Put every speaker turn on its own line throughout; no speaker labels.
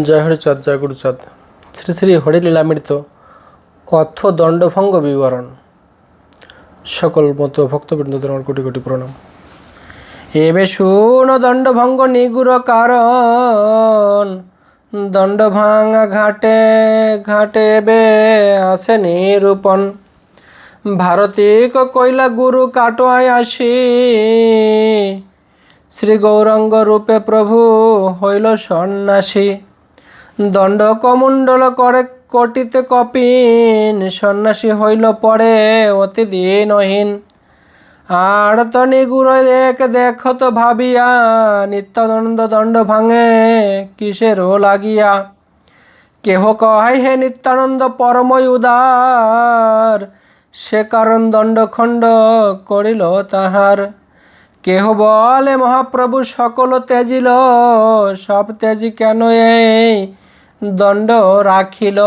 জয় হরিচাঁদ জয় গুরুচাঁদ শ্রী শ্রী হরিলীলামৃত অর্থ দণ্ডভঙ্গ বিবরণ সকল মতো ভক্তবৃন্দদের আমার কোটি কোটি প্রণাম এবে শুন দণ্ডভঙ্গ নিগুর কারণ দণ্ড ভাঙা ঘাটে ঘাটে বে আসে নিরূপণ ভারতীক কইলা গুরু কাটোয়ায় আসি শ্রী গৌরাঙ্গ রূপে প্রভু হইল সন্ন্যাসী দণ্ড কমণ্ডল করে কটিতে কপিন, সন্ন্যাসী হইল পরে অতি দিনহীন। আর তো নিগুর এক দেখো তো ভাবিয়া, নিত্যানন্দ দণ্ড ভাঙে কিসেরও লাগিয়া? কেহ কহাই হে নিত্যানন্দ পরময় উদার। সে কারণ দণ্ডখণ্ড করিল তাহার। কেহ বলে, মহাপ্রভু, সকল ত্যাজিল। সব ত্যাজি কেন এই? দণ্ড রাখিল।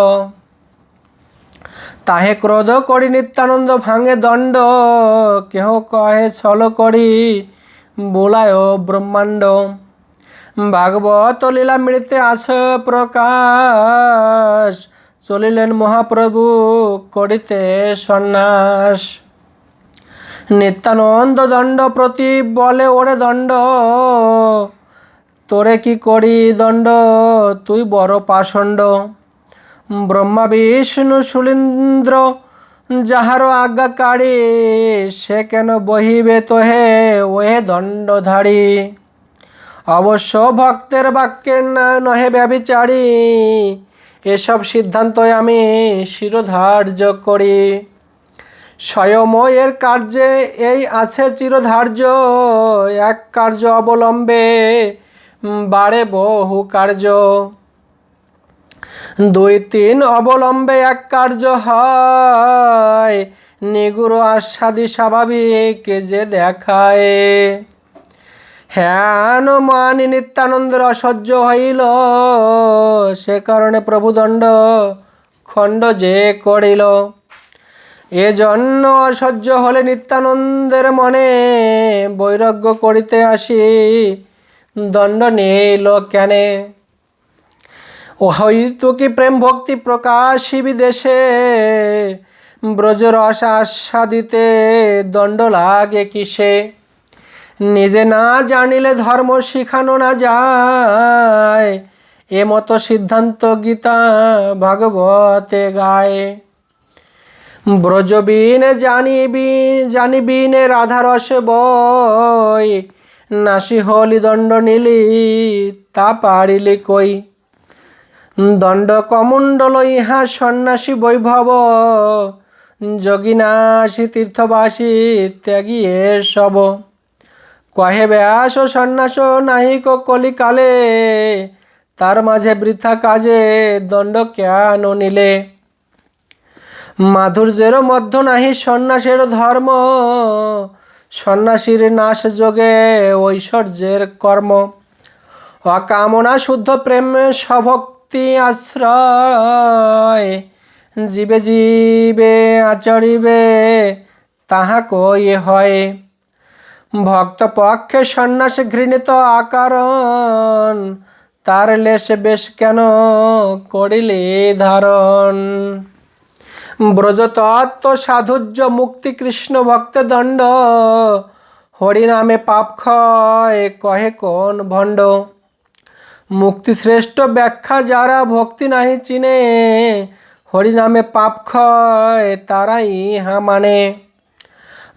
তাহে ক্রোধ করি নিত্যানন্দ ভাঙে দণ্ড। কেহ কহে ছল করি বোলায় ব্রহ্মাণ্ড। ভাগবত লীলামৃতে আস প্রকাশ। চলিলেন মহাপ্রভু করিতে সন্ন্যাস। নিত্যানন্দ দণ্ড প্রতি বলে ওরে দণ্ড। তোরে কি করি দণ্ড? তুই বড় পাষণ্ড। ব্রহ্মা, বিষ্ণু সুলীন্দ্র যাহার আজ্ঞাকারী, সে কেন বহিবে তো হে ওহে দণ্ডধারী? অবশ্য ভক্তের বাক্যের না নহে ব্যবিচারী এসব সিদ্ধান্ত আমি শিরোধার্য করি। স্বয়ময়ের কার্যে এই আছে চিরধার্য। এক কার্য অবলম্বে বাড়ে বহু কার্য। দুই তিন অবলম্বে এক কার্য হয় নিগুড় আস্বাদি স্বাভাবিক যে দেখায়। হ্যান মানি নিত্যানন্দের অসহ্য হইল, সে কারণে প্রভুদণ্ড খণ্ড যে করিল। এজন্য অসহ্য হলে নিত্যানন্দের মনে বৈরাগ্য করিতে আসি। দণ্ড নিল কেনে। ও হয়তো কি প্রেম ভক্তি প্রকাশিবি দেশে। ব্রজরস আস্বাদিতে দণ্ড লাগে কিসে? নিজে না জানিলে ধর্ম শিখানো না যায়। এ মতো সিদ্ধান্ত গীতা ভাগবতে গায়ে। ব্রজবিনে জানিবি জানিবিনে রাধারস বই নাসি হলি দণ্ড নিলি, তা পারিলি কই? দণ্ড কমণ্ডল ইহা সন্ন্যাসী বৈভব যোগিনাশী তীর্থবাসী ত্যাগিয়ে সব। কহে ব্যাস সন্ন্যাস নাহিক কলিকালে, তার মাঝে বৃথা কাজে দণ্ড কেন নিলে? মাধুর্যের মধ্য নাহি সন্ন্যাসের ধর্ম সন্ন্যাসীর নাশ যোগে ঐশ্বর্যের কর্ম। অকামনা শুদ্ধ প্রেম স্বভক্তি আশ্রয়। জীবে জীবে আচরিবে তাহা কই হয়। ভক্ত পক্ষে সন্ন্যাস ঘৃণিত আকারণ, তার লেশ বেশ কেন করিলে ধারণ? ব্রজতত্ত্ব সাধুর্য মুক্তি কৃষ্ণ ভক্ত দণ্ড। হরিনামে পাপ ক্ষয় কহে কোন ভণ্ড। মুক্তি শ্রেষ্ঠ ব্যাখ্যা যারা ভক্তি নাহি চিনে, হরিনামে পাপ ক্ষয় তারাই ইহা মানে।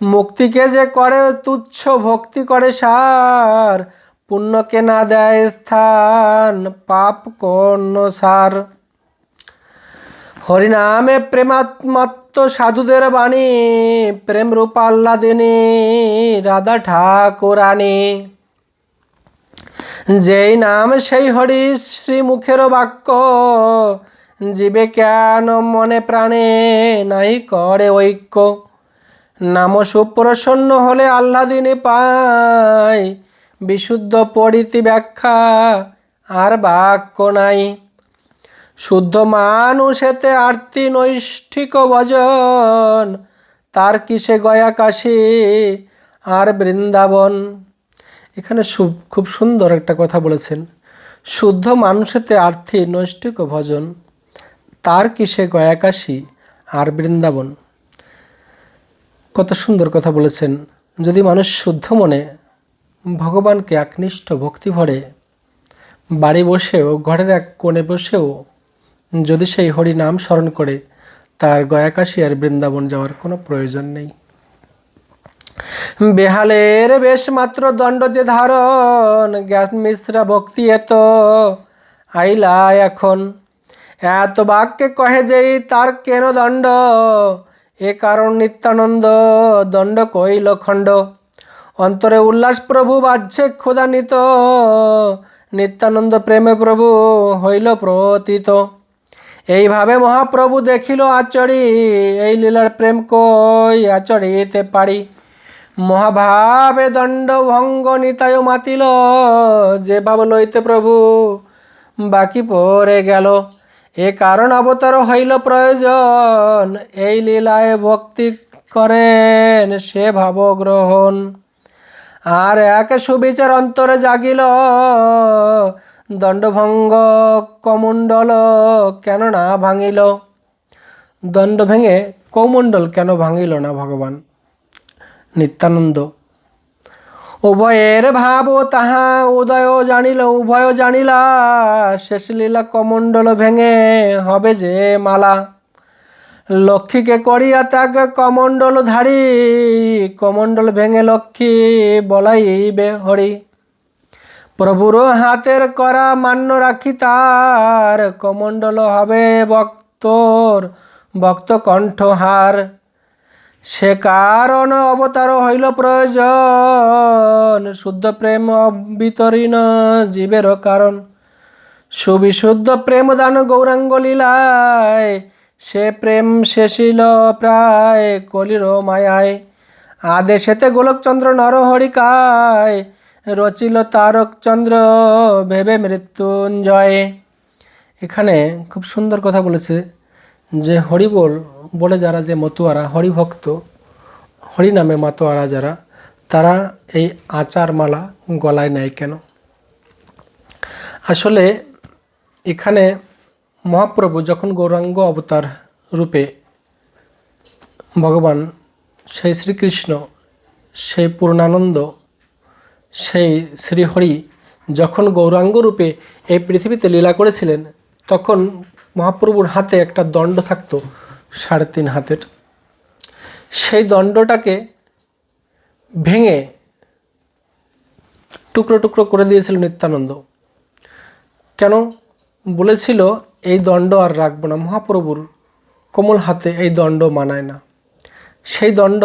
মুক্তিকে যে করে তুচ্ছ ভক্তি করে সার, পুণ্যকে না দেয় স্থান, পাপ কোন সার। হরিনামে প্রেমাত্মাত্ম সাধুদের বাণী, প্রেম রূপ আল্লাদিনী রাধা ঠাকুরানী। যেই নাম সেই হরি শ্রীমুখের বাক্য, জীবে কেন মনে প্রাণে নাই করে ঐক্য। নাম সুপ্রসন্ন হলে আহ্লাদিনী পায়, বিশুদ্ধ পরিতি ব্যাখ্যা আর বাক্য নাই। শুদ্ধ মানুষেতে আরতি নৈষ্ঠিক ভজন। তার কিসে গয়া কাশী? আর বৃন্দাবন। এখানে খুব সুন্দর একটা কথা বলেছেন। শুদ্ধ মানুষেতে আর্থি নৈষ্ঠিক ভজন। তার কিসে গয়াকাশী আর বৃন্দাবন। কত সুন্দর কথা বলেছেন। যদি মানুষ শুদ্ধ মনে ভগবানকে একনিষ্ঠ ভক্তি ভরে, বাড়ি বসেও, ঘরের এক কোণে বসেও যদি সেই হরি নাম স্মরণ করে, তার গয়াকাশী আর বৃন্দাবন যাওয়ার কোনো প্রয়োজন নেই। বেহালের বেশ মাত্র দণ্ড যে ধারণ, জ্ঞান মিশ্রা ভক্তি এত আইলা এখন। এত বাক্যে কহে যেই তার কেন দণ্ড? এ কারণ নিত্যানন্দ, দণ্ড কইল খণ্ড। অন্তরে উল্লাস প্রভু বাজছে ক্ষুদানিত নিত্যানন্দ প্রেমে প্রভু হইল প্রতীত। এইভাবে মহাপ্রভু দেখিল আচরি এই লীলার প্রেম কই আচরিতে পারি মহাভাবে দণ্ড ভঙ্গ নিতায় মাতিল, যে ভাব লইতে প্রভু, বাকি পড়ে গেল। এ কারণ অবতার হইল প্রয়োজন, এই লীলায় ভক্তি করেন সে ভাব গ্রহণ আর এক সুবিচার অন্তরে জাগিল দণ্ডভঙ্গ কমণ্ডল কেন না ভাঙিল? দণ্ড ভেঙে কৌমণ্ডল কেন ভাঙিল না ভগবান? নিত্যানন্দ। উভয়ের ভাব তাহা উদয় জানিল, উভয় জানিলা, শেষ লীলা কমণ্ডল ভেঙে হবে যে মালা। লক্ষ্মীকে করিয়া ত্যাগ কমণ্ডল ধারি, কমণ্ডল ভেঙে লক্ষ্মী বলাইবে হরি। প্রভুর হাতের করা মান্য রাখি তার, কমণ্ডল হবে ভক্তর, ভক্ত কণ্ঠহার সে কারণ অবতার হইল প্রয়োজন, শুদ্ধ প্রেম বিতরীণ জীবের কারণ। সুবিশুদ্ধ প্রেম দান গৌরাঙ্গ লীলায়, সে প্রেম শেষিল প্রায় কলির মায়ায়। আদেশেতে গোলকচন্দ্র নরহরিকায় রচিল তারক চন্দ্র, ভেবে মৃত্যুঞ্জয়। এখানে খুব সুন্দর কথা বলেছে যে হরিবোল বলে যারা যে মতুয়ারা, হরিভক্ত, হরি নামে মাতোয়ারা যারা, তারা এই আচার মালা গলায় নেয় কেন? আসলে এখানে মহাপ্রভু যখন গৌরাঙ্গ অবতার রূপে ভগবান সেই শ্রীকৃষ্ণ, সেই পূর্ণানন্দ সেই শ্রীহরি যখন গৌরাঙ্গ রূপে এই পৃথিবীতে লীলা করেছিলেন, তখন মহাপ্রভুর হাতে একটা দণ্ড থাকতো, সাড়ে তিন হাতের। সেই দণ্ডটাকে ভেঙে টুকরো টুকরো করে দিয়েছিল নিত্যানন্দ। কেন? বলেছিল, এই দণ্ড আর রাখব না, মহাপ্রভুর কোমল হাতে এই দণ্ড মানায় না। সেই দণ্ড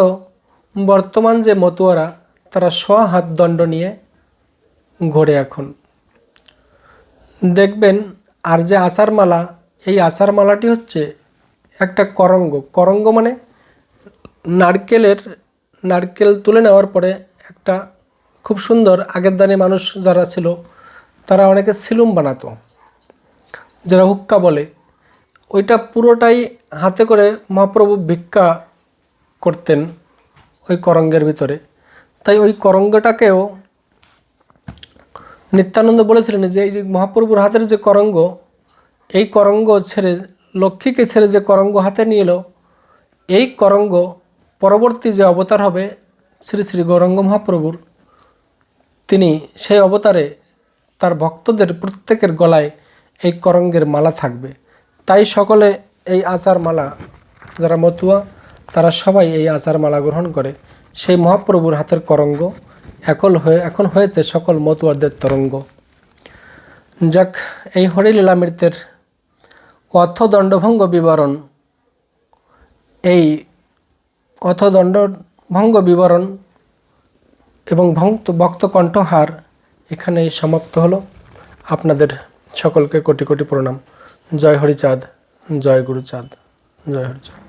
বর্তমান যে মতুয়ারা তারা স্ব হাত দণ্ড নিয়ে ঘোরে এখন। দেখবেন আর যে আষাঢ় মালা এই আষাঢ় মালাটি হচ্ছে একটা করঙ্গ। করঙ্গ মানে নারকেলের, নারকেল তুলে নেওয়ার পরে একটা খুব সুন্দর আগের দানে মানুষ যারা ছিল, তারা অনেকে সিলুম বানাতো, যারা হুক্কা বলে। ওইটা পুরোটাই হাতে করে মহাপ্রভু ভিক্ষা করতেন ওই করঙ্গের ভিতরে। তাই ওই করঙ্গটাকেও নিত্যানন্দ বলেছিলেন যে, এই যে মহাপ্রভুর হাতের যে করঙ্গ, এই করঙ্গ ছেড়ে, লক্ষ্মীকে ছেড়ে যে করঙ্গ হাতে নিয়ে এলো, এই করঙ্গ পরবর্তী যে অবতার হবে শ্রী শ্রী গৌরঙ্গ মহাপ্রভুর, তিনি সেই অবতারে তার ভক্তদের প্রত্যেকের গলায় এই করঙ্গের মালা থাকবে। তাই সকলে এই আচার মালা যারা মতুয়া, তারা সবাই এই আচার মালা গ্রহণ করে। সেই মহাপ্রভুর হাতের করঙ্গ একল হয়ে এখন হয়েছে সকল মতুয়াদের তরঙ্গ। যাক, এই হরিলীলামৃতের অর্থদণ্ডভঙ্গ বিবরণ এই অর্থদণ্ডভঙ্গ বিবরণ এবং ভক্ত ভক্ত কণ্ঠহার এখানেই সমাপ্ত হলো। আপনাদের সকলকে কোটি কোটি প্রণাম। জয় হরিচাঁদ, জয় গুরুচাঁদ, জয় হরিচাঁদ।